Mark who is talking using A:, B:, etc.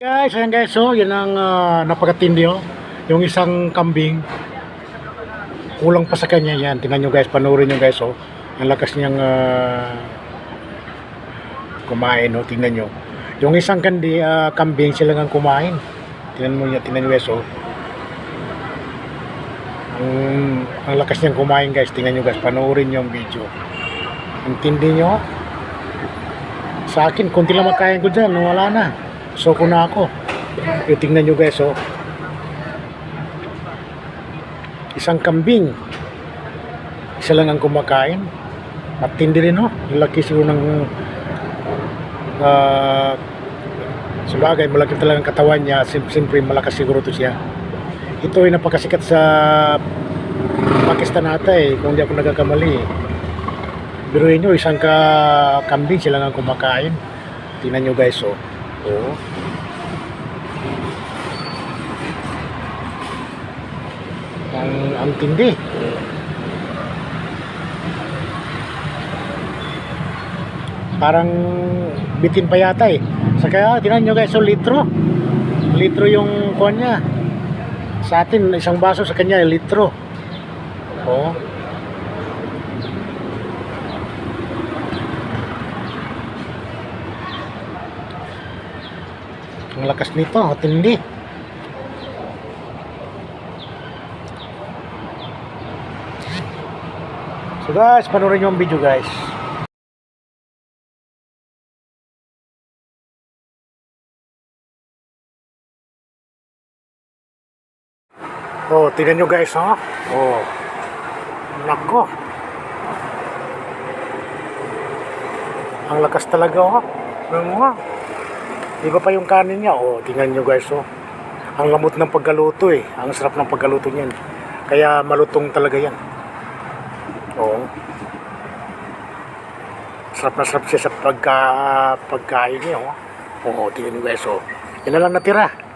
A: Guys, ayan guys, so yun ang uh, napakatindi oh. Yung isang kambing, kulang pa sa kanya yan. Tingnan nyo guys, panoorin nyo guys oh. Ang lakas niyang ah, kumain oh, tingnan nyo. Yung isang kandi, ah, kambing sila nga kumain. Tingnan mo niya, tingnan nyo guys oh. Ang, ang lakas niyang kumain guys, tingnan nyo guys, panoorin nyo ang video. Ang nyo. Sa akin, konti lang makain ko dyan, wala na. So ko na ako. E, tingnan nyo guys, oh. Isang kambing. Isa lang ang kumakain. Matindi rin, oh. Yung laki siguro ng... Uh, sabagay, malaki talagang katawan niya. Siyempre, malakas siguro to siya. Ito ay napakasikat sa Pakistan ata eh, kung di ako nagkakamali. Biruin nyo, isang ka kambing sila nga kumakain. Tingnan nyo guys, oh. Oo. Ang, ang tindi. Parang bitin pa yata eh. Sa kaya, tinan nyo guys, so litro. Litro yung kuhan niya. Sa atin, isang baso sa kanya, litro. Oo. Ang lakas nito, tindi. So guys, panoorin nyo ang video guys. Oh, tingnan nyo guys, ha? Oh. Nako. Ang lakas talaga, oh. Ano nga? Iba pa yung kanin niya. Oh, tingnan nyo guys, oh. Ang lamot ng paggaluto eh. Ang sarap ng paggaluto niyan. Kaya malutong talaga yan. Oo. Sarap na sarap siya sa pagka, pagkain niya, oh. Oo, tingnan nyo guys, oh. Yan na lang natira.